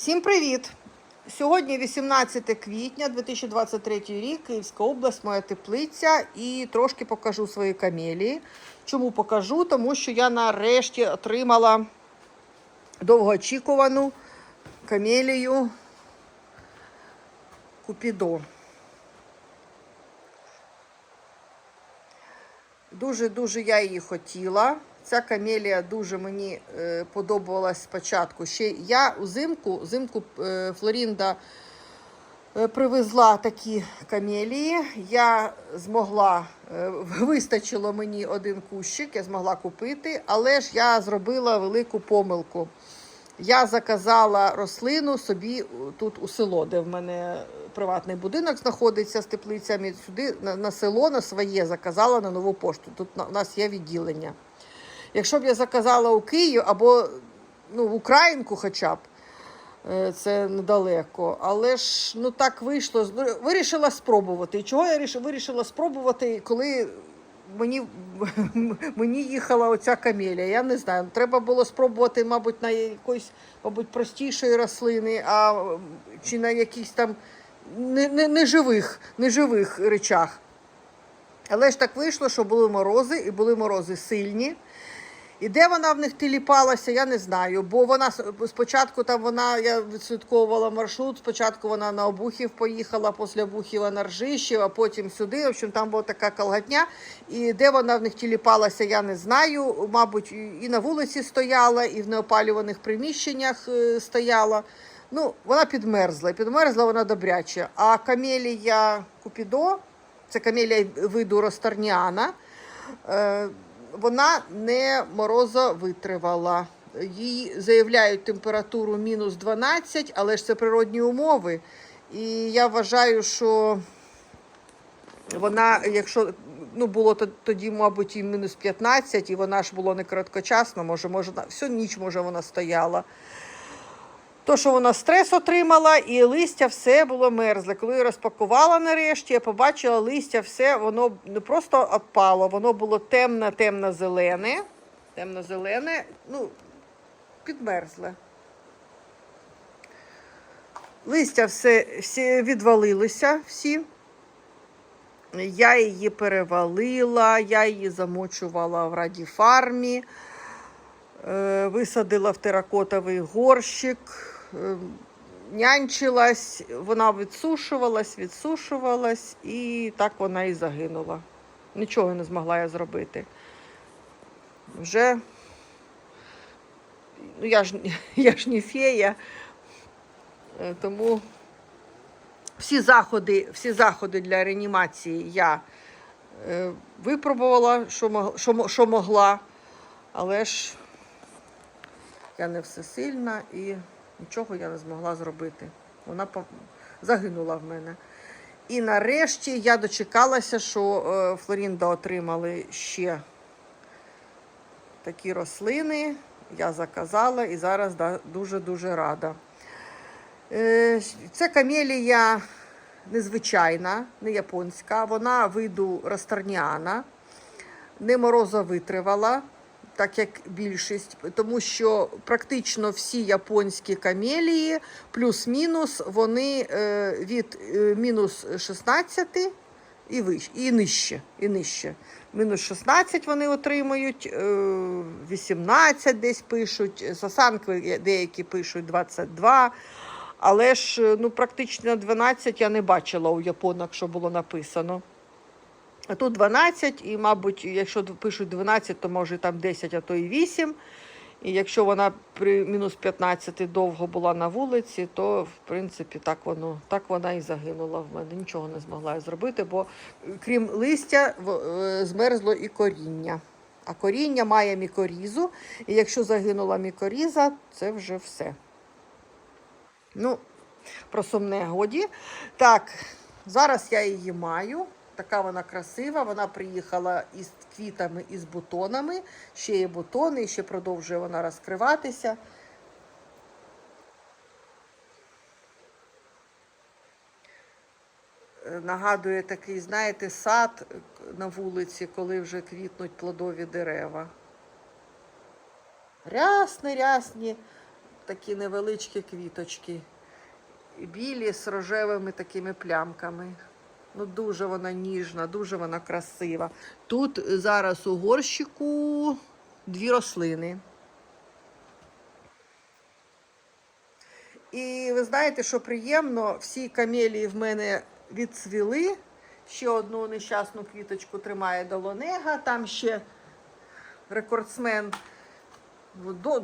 Всім привіт! Сьогодні 18 квітня 2023 рік, Київська область, моя теплиця, і трошки покажу свої камелії. Чому покажу? Тому що я нарешті отримала довгоочікувану камелію Купідо. Дуже-дуже я її хотіла. Ця камелія дуже мені е, подобалась спочатку. Ще я узимку, взимку е, Флорінда е, привезла такі камелії. Я змогла, вистачило мені один кущик, я змогла купити, але ж я зробила велику помилку. Я заказала рослину собі тут у село, де в мене приватний будинок знаходиться з теплицями. Сюди на, на село на своє заказала на нову пошту. Тут на- у нас є відділення. Якщо б я заказала у Київ або ну, в Українку хоча б, е, це недалеко. Але ж ну так вийшло. Вирішила спробувати. Чого я ріш- вирішила спробувати, коли мені, мені їхала оця камелія? Я не знаю. Треба було спробувати, мабуть, на якоїсь, мабуть, простішої рослини, а чи на якихось там не- не- неживих, неживих речах. Але ж так вийшло, що були морози, і були морози сильні. І де вона в них тіліпалася, я не знаю. Бо вона спочатку там вона, я відслідковувала маршрут, спочатку вона на Обухів поїхала, після Обухіва на Ржищів, а потім сюди. В общем, там була така колготня. І де вона в них тіліпалася, я не знаю. Мабуть, і на вулиці стояла, і в неопалюваних приміщеннях е, стояла. Ну, вона підмерзла, підмерзла вона добряче. А камелія Купідо, це камелія виду Ростерніана, е, вона не морозовитривала. Їй заявляють температуру мінус 12, але ж це природні умови. І я вважаю, що вона, якщо ну, було тоді, мабуть, і мінус 15, і вона ж було не короткочасно, може, може, всю ніч може вона стояла. То, що вона стрес отримала, і листя все було мерзле. Коли я розпакувала нарешті, я побачила листя, все воно не просто опало, воно було темно, темно зелене. Темно зелене, ну, підмерзле. Листя все, всі відвалилися всі. Я її перевалила, я її замочувала в радіфармі, висадила в теракотовий горщик, е, нянчилась, вона відсушувалась, відсушувалась, і так вона і загинула. Нічого не змогла я зробити. Вже ну, я ж, я ж не фея, е, тому всі заходи, всі заходи для реанімації я е, випробувала, що, що могла, але ж я не всесильна і нічого я не змогла зробити. Вона загинула в мене. І нарешті я дочекалася, що е, Флорінда отримали ще такі рослини. Я заказала і зараз дуже-дуже рада. Це камелія незвичайна, не японська. Вона виду Растерніана, не морозовитривала, так як більшість, тому що практично всі японські камелії, плюс-мінус, вони е, від е, мінус 16 і вище, і нижче. І нижче. Мінус 16 вони отримують, е, 18 десь пишуть, сосанки деякі пишуть 22. Але ж е, ну, практично 12 я не бачила у японок, що було написано. А тут 12, і, мабуть, якщо пишуть 12, то може там 10, а то і 8. І якщо вона при мінус 15 довго була на вулиці, то в принципі так воно так вона і загинула в мене. Нічого не змогла я зробити, бо крім листя е, змерзло і коріння. А коріння має мікорізу, і якщо загинула мікоріза, це вже все. Ну, про сумне годі. Так, зараз я її маю. Така вона красива. Вона приїхала із квітами і з бутонами. Ще є бутони, ще продовжує вона розкриватися. Е, Нагадує такий, знаєте, сад на вулиці, коли вже квітнуть плодові дерева. Рясні, рясні такі невеличкі квіточки. Білі з рожевими такими плямками. Ну, дуже вона ніжна, дуже вона красива. Тут зараз у горщику дві рослини. І ви знаєте, що приємно, всі камелії в мене відцвіли. Ще одну нещасну квіточку тримає долонега. Там ще рекордсмен.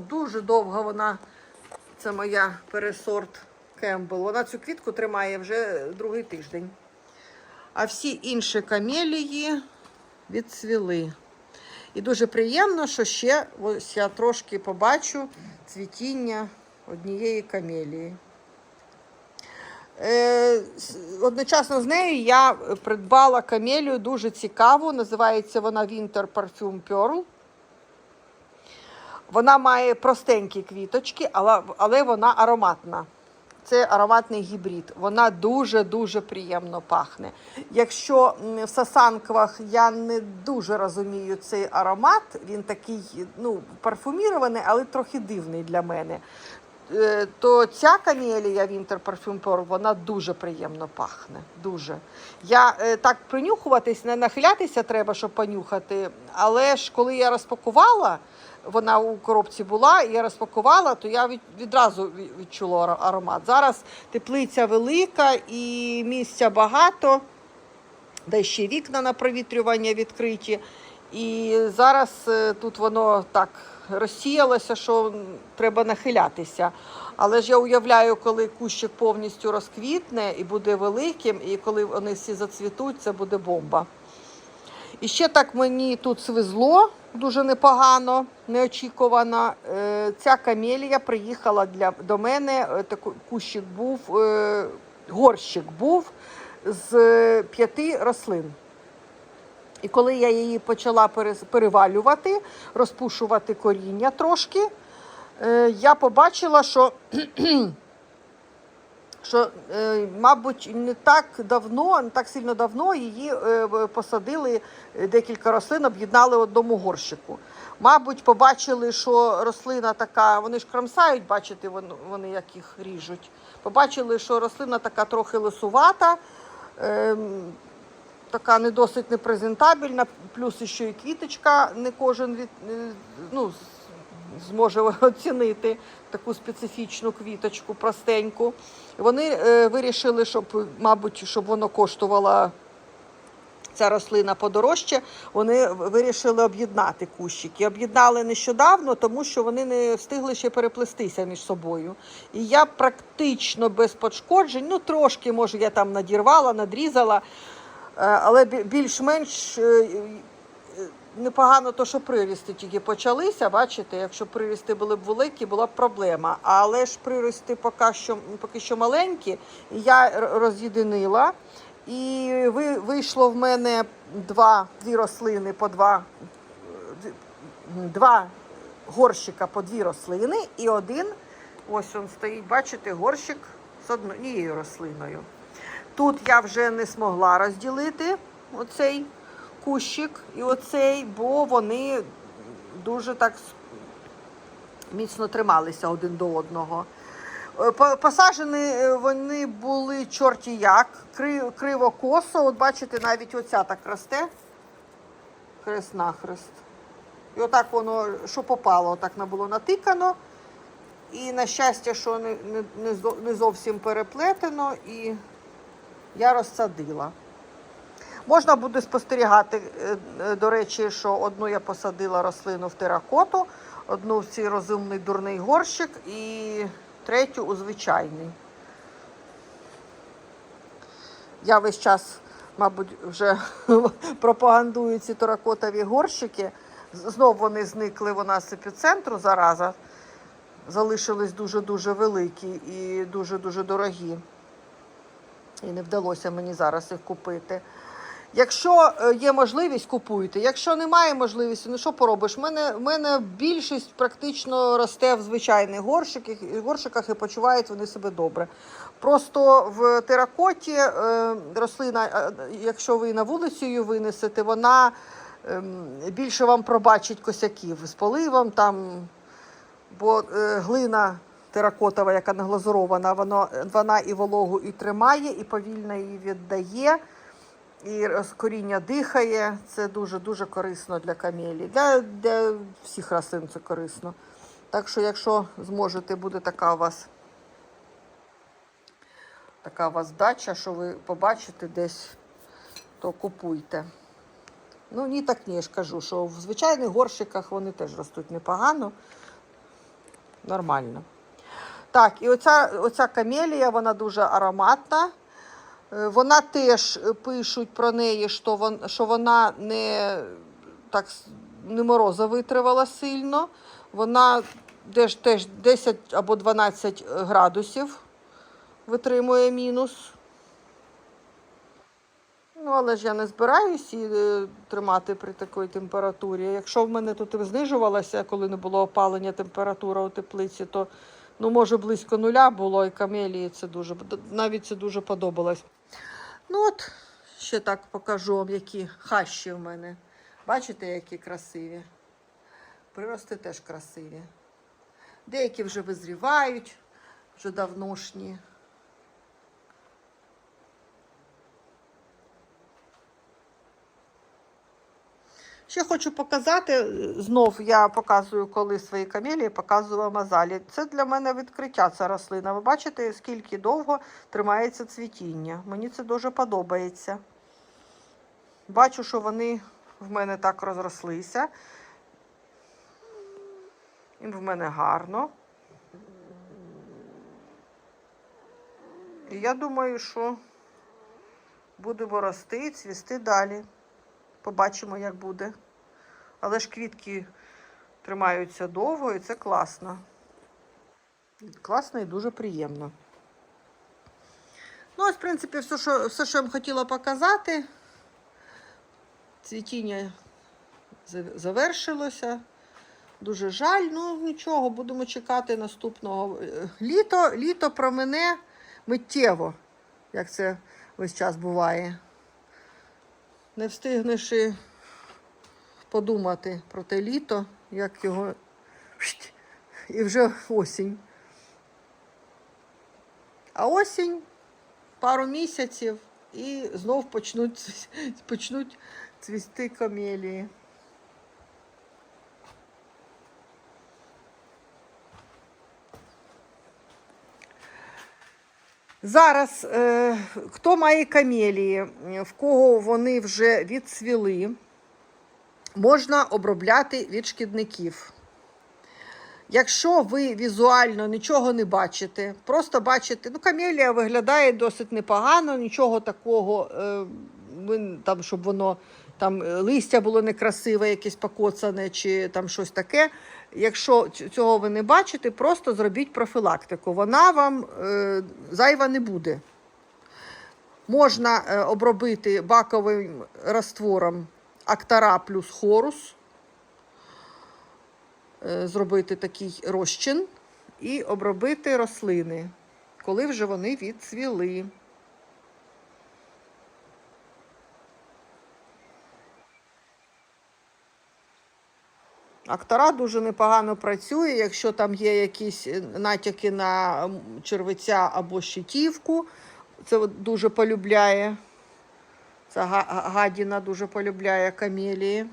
Дуже довго вона, це моя пересорт Кембл. Вона цю квітку тримає вже другий тиждень. А всі інші камелії відцвіли. І дуже приємно, що ще ось я трошки побачу цвітіння однієї камелії. Е, одночасно з нею я придбала камелію дуже цікаву. Називається вона Winter Perfume Pearl. Вона має простенькі квіточки, але, але вона ароматна. Це ароматний гібрид. Вона дуже-дуже приємно пахне. Якщо в сасанквах я не дуже розумію цей аромат, він такий ну, парфумірований, але трохи дивний для мене. Е, То ця камелія Winter Perfume Pearl, вона дуже приємно пахне. Дуже. Я е, так принюхуватись, не нахилятися треба, щоб понюхати. Але ж коли я розпакувала, вона у коробці була, і я розпакувала, то я від, відразу відчула аромат. Зараз теплиця велика і місця багато, де ще вікна на провітрювання відкриті. І зараз е, тут воно так розсіялося, що треба нахилятися. Але ж я уявляю, коли кущик повністю розквітне і буде великим, і коли вони всі зацвітуть, це буде бомба. І ще так мені тут свезло дуже непогано, неочікувано. Е, Ця камелія приїхала для, до мене. е, Такий кущик був, е, горщик був з п'яти рослин. І коли я її почала перевалювати, розпушувати коріння трошки, я побачила, що, що е, мабуть, не так давно, не так сильно давно її е, посадили е, декілька рослин, об'єднали в одному горщику. Мабуть, побачили, що рослина така, вони ж кромсають, бачите, вони, як їх ріжуть. Побачили, що рослина така трохи лисувата. ем, така не досить непрезентабельна, плюс ще і квіточка не кожен від, ну, зможе оцінити таку специфічну квіточку, простеньку. Вони е, вирішили, щоб, мабуть, щоб воно коштувало ця рослина подорожче, вони вирішили об'єднати кущики. Об'єднали нещодавно, тому що вони не встигли ще переплестися між собою. І я практично без пошкоджень, ну трошки, може, я там надірвала, надрізала, е, але більш-менш е, непогано, то, що прирісти тільки почалися. Бачите, якщо прирісти були б великі, була б проблема. Але ж прирости поки що, поки що маленькі, я роз'єдинила. І ви, вийшло в мене два, дві рослини по два, два горщика по дві рослини і один, ось він стоїть, бачите, горщик з однією рослиною. Тут я вже не змогла розділити оцей кущик і оцей, бо вони дуже так міцно трималися один до одного. Е, по- Посаджені е, вони були чорті як, криво-косо. От бачите, навіть оця так росте. Хрест-нахрест. І отак воно, що попало, отак на було натикано. І на щастя, що не, не, не, не зовсім переплетено, і я розсадила. Можна буде спостерігати, е, е, до речі, що одну я посадила рослину в теракоту, одну в цей розумний дурний горщик і третю у звичайний. Я весь час, мабуть, вже пропагандую ці теракотові горщики. З- Знов вони зникли у нас з епіцентру зараза. Залишились дуже-дуже великі і дуже-дуже дорогі. І не вдалося мені зараз їх купити. Якщо е, є можливість, купуйте. Якщо немає можливості, ну що поробиш? У мене, в мене більшість практично росте в звичайних горщиках, горщиках і почувають вони себе добре. Просто в теракоті е, рослина, е, якщо ви на вулицю її винесете, вона ем, більше вам пробачить косяків з поливом, там, бо глина теракотова, яка не глазурована, воно, вона і вологу і тримає, і повільно її віддає, і коріння дихає. Це дуже-дуже корисно для камелії. Для, для всіх рослин це корисно. Так що, якщо зможете, буде така у вас така у вас дача, що ви побачите десь, то купуйте. Ну, ні, так ні, я ж кажу, що в звичайних горщиках вони теж ростуть непогано. Нормально. Так, і оця, оця камелія, вона дуже ароматна. Е, Вона теж е, пишуть про неї, що, вона не, так, не мороза витривала сильно. Вона теж, теж 10 або 12 градусів витримує мінус. Ну, але ж я не збираюсь її е, тримати при такій температурі. Якщо в мене тут знижувалася, коли не було опалення температура у теплиці, то ну, може близько нуля було, і камелії це дуже навіть це дуже подобалось. Ну от, ще так покажу вам, які хащі в мене. Бачите, які красиві. Прирости теж красиві. Деякі вже визрівають, вже давношні. Ще хочу показати, е, знов я показую, коли свої камелії, показую вам азалії. Це для мене відкриття ця рослина. Ви бачите, скільки довго тримається цвітіння. Мені це дуже подобається. Бачу, що вони в мене так розрослися. І в мене гарно. І я думаю, що будемо рости і цвісти далі. Побачимо, як буде. Але ж квітки тримаються довго і це класно. Класно і дуже приємно. Ну, ось, в принципі, все, що, все, що я вам хотіла показати. Цвітіння завершилося. Дуже жаль, ну нічого, будемо чекати наступного е, літо. Літо промене миттєво, як це весь час буває. Не встигнеш і подумати про те літо, як його. І вже осінь. А осінь пару місяців і знов почнуть, почнуть цвісти камелії. Зараз е, хто має камелії, в кого вони вже відцвіли, можна обробляти від шкідників. Якщо ви візуально нічого не бачите, просто бачите, ну камелія виглядає досить непогано, нічого такого, е, там, щоб воно там е, листя було некрасиве, якесь покоцане чи там щось таке. Якщо цього ви не бачите, просто зробіть профілактику. Вона вам е, зайва не буде. Можна обробити баковим раствором Актара плюс хорус, е, зробити такий розчин і обробити рослини, коли вже вони відцвіли. Актора дуже непогано працює, якщо там є якісь е, натяки на червиця або щитівку. Це дуже полюбляє. Га- гадіна дуже полюбляє камелії.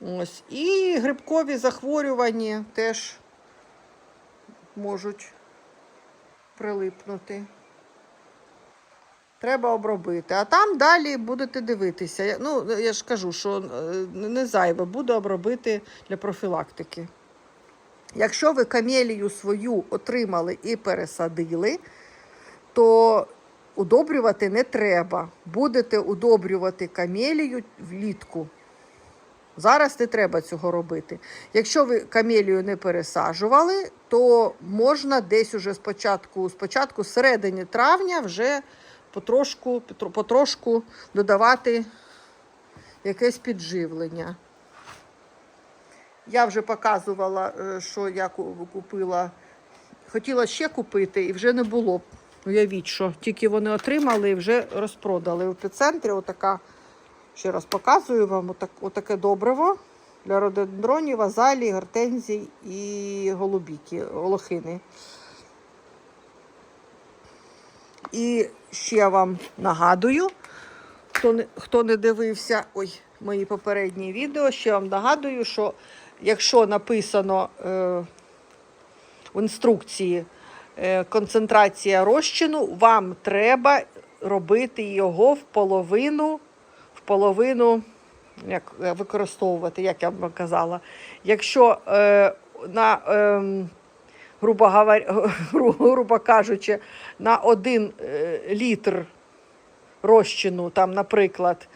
Ось. І грибкові захворювання теж можуть прилипнути. Треба обробити. А там далі будете дивитися. Ну, я ж кажу, що е, не зайве буде обробити для профілактики. Якщо ви камелію свою отримали і пересадили, то удобрювати не треба. Будете удобрювати камелію влітку. Зараз не треба цього робити. Якщо ви камелію не пересаджували, то можна десь уже спочатку, спочатку середини травня вже потрошку, потрошку додавати якесь підживлення. Я вже показувала, е, що я купила. Хотіла ще купити і вже не було. Уявіть, що тільки вони отримали і вже розпродали. В епіцентрі отака, ще раз показую вам, отак, отаке добриво. для рододендронів, азалій, гортензій і голубіки, лохини. І ще вам нагадую, хто не, хто не дивився ой, мої попередні відео, ще вам нагадую, що якщо написано е, в інструкції концентрація розчину, вам треба робити його в половину, в половину як е, використовувати, як я вам казала. Якщо е, на, е, грубо, говоря, грубо кажучи, на один е, літр розчину, там, наприклад,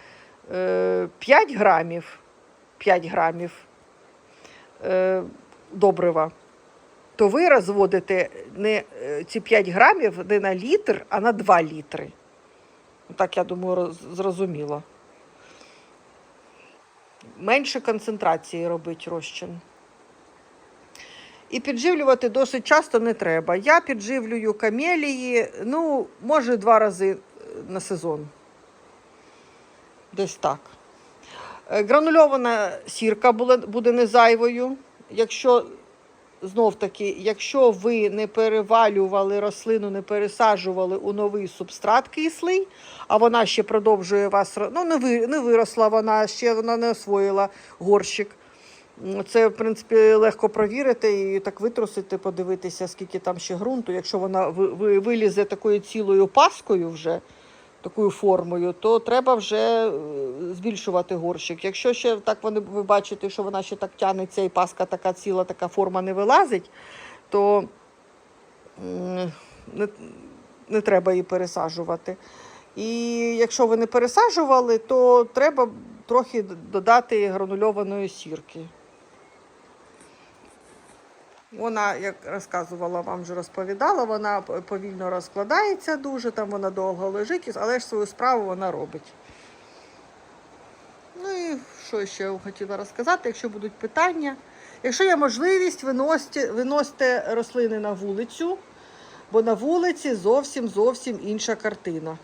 е, 5 грамів, 5 грамів е, добрива, то ви розводите не, е, ці 5 грамів не на літр, а на 2 літри. Так, я думаю, роз- зрозуміло. Менше концентрації робить розчин. І підживлювати досить часто не треба. Я підживлюю камелії, ну, може, два рази е, на сезон. Десь так. Е, Гранульована сірка буде не зайвою. Якщо знов таки, якщо ви не перевалювали рослину, не пересаджували у новий субстрат кислий, а вона ще продовжує вас, ну не, ви, не виросла вона, ще вона не освоїла горщик. Це, в принципі, легко провірити і так витрусити, подивитися, скільки там ще ґрунту. Якщо вона ви- ви- вилізе такою цілою паскою вже, такою формою, то треба вже е, збільшувати горщик. Якщо ще так вони, ви бачите, що вона ще так тягнеться і паска така ціла, така форма не вилазить, то не, не треба її пересаджувати. І якщо ви не пересаджували, то треба трохи додати гранульованої сірки. Вона, як розказувала, вам вже розповідала, вона повільно розкладається дуже, там вона довго лежить, але ж свою справу вона робить. Ну і що ще хотіла розказати, якщо будуть питання. Якщо є можливість, виносьте, виносьте рослини на вулицю, бо на вулиці зовсім зовсім інша картина.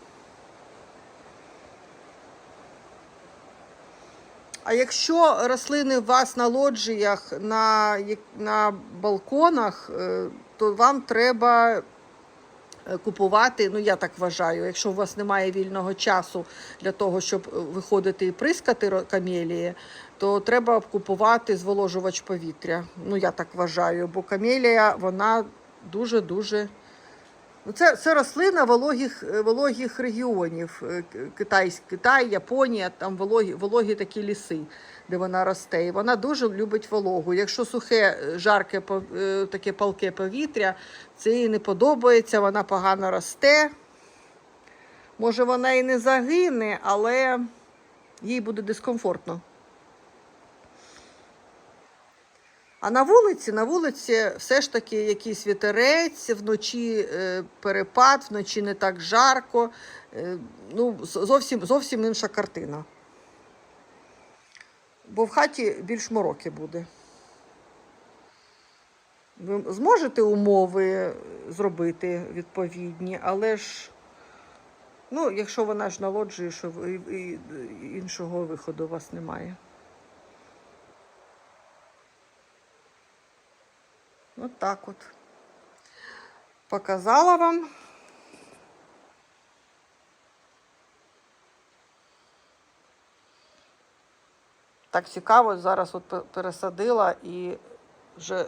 А якщо рослини у вас на лоджіях, на, на балконах, е, то вам треба е, купувати, ну я так вважаю, якщо у вас немає вільного часу для того, щоб е, виходити і прискати камелії, то треба купувати зволожувач повітря. Ну я так вважаю, бо камелія вона дуже-дуже. Це, це рослина вологих, е, вологих регіонів. Е, Китай, Китай, Японія, там вологі, вологі такі ліси, де вона росте. І вона дуже любить вологу. Якщо сухе, е, жарке, таке палке повітря, це їй не подобається, вона погано росте. Може, вона і не загине, але їй буде дискомфортно. А на вулиці, на вулиці все ж таки якийсь вітерець, вночі е, перепад, вночі не так жарко. Е, ну, зовсім, зовсім інша картина. Бо в хаті більш мороки буде. Ви зможете умови зробити відповідні, але ж, ну, якщо вона ж налоджує, що іншого виходу у вас немає. От так от. Показала вам. Так цікаво, зараз от пе- пересадила і вже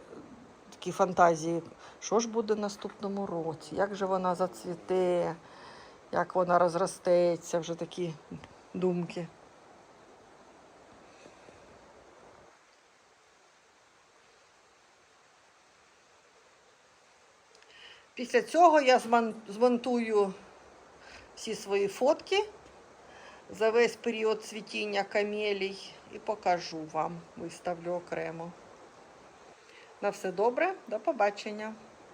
такі фантазії. Що ж буде в наступному році? Як же вона зацвіте, як вона розростеться, вже такі думки. Після цього я змонтую всі свої фотки за весь період цвітіння камелій і покажу вам, виставлю окремо. На все добре, до побачення.